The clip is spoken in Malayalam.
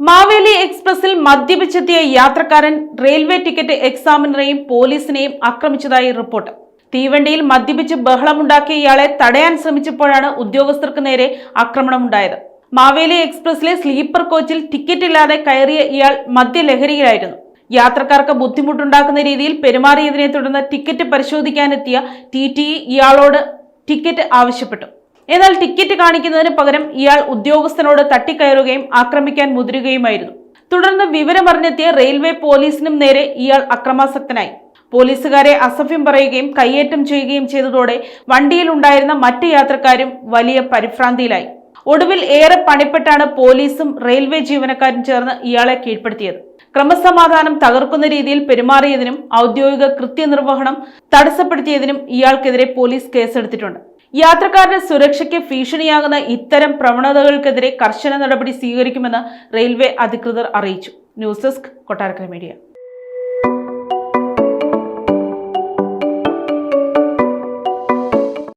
മാവേലി എക്സ്പ്രസിൽ മദ്യപിച്ചെത്തിയ യാത്രക്കാരൻ റെയിൽവേ ടിക്കറ്റ് എക്സാമിനറെയും പോലീസിനെയും ആക്രമിച്ചതായി റിപ്പോർട്ട്. തീവണ്ടിയിൽ മദ്യപിച്ച് ബഹളമുണ്ടാക്കിയ ഇയാളെ തടയാൻ ശ്രമിച്ചപ്പോഴാണ് ഉദ്യോഗസ്ഥർക്ക് നേരെ ആക്രമണമുണ്ടായത്. മാവേലി എക്സ്പ്രസിലെ സ്ലീപ്പർ കോച്ചിൽ ടിക്കറ്റ് ഇല്ലാതെ കയറിയ ഇയാൾ മദ്യലഹരിയിലായിരുന്നു യാത്രക്കാർക്ക് ബുദ്ധിമുട്ടുണ്ടാക്കുന്ന രീതിയിൽ പെരുമാറിയതിനെ തുടർന്ന് ടിക്കറ്റ് പരിശോധിക്കാനെത്തിയ ടി ടി ഇയാളോട് ടിക്കറ്റ് ആവശ്യപ്പെട്ടു. എന്നാൽ ടിക്കറ്റ് കാണിക്കുന്നതിന് പകരം ഇയാൾ ഉദ്യോഗസ്ഥനോട് തട്ടിക്കയറുകയും ആക്രമിക്കാൻ മുതിരുകയുമായിരുന്നു. തുടർന്ന് വിവരമറിഞ്ഞെത്തിയ റെയിൽവേ പോലീസിനും നേരെ ഇയാൾ അക്രമാസക്തനായി. പോലീസുകാരെ അസഭ്യം പറയുകയും കയ്യേറ്റം ചെയ്യുകയും ചെയ്തതോടെ വണ്ടിയിലുണ്ടായിരുന്ന മറ്റ് യാത്രക്കാരും വലിയ പരിഭ്രാന്തിയിലായി. ഒടുവിൽ ഏറെ പണിപ്പെട്ടാണ് പോലീസും റെയിൽവേ ജീവനക്കാരും ചേർന്ന് ഇയാളെ കീഴ്പ്പെടുത്തിയത്. ക്രമസമാധാനം തകർക്കുന്ന രീതിയിൽ പെരുമാറിയതിനും ഔദ്യോഗിക കൃത്യനിർവഹണം തടസ്സപ്പെടുത്തിയതിനും ഇയാൾക്കെതിരെ പോലീസ് കേസെടുത്തിട്ടുണ്ട്. യാത്രക്കാരുടെ സുരക്ഷയ്ക്ക് ഭീഷണിയാകുന്ന ഇത്തരം പ്രവണതകൾക്കെതിരെ കർശന നടപടി സ്വീകരിക്കുമെന്ന് റെയിൽവേ അധികൃതർ അറിയിച്ചു. News desk Kottarakkara media.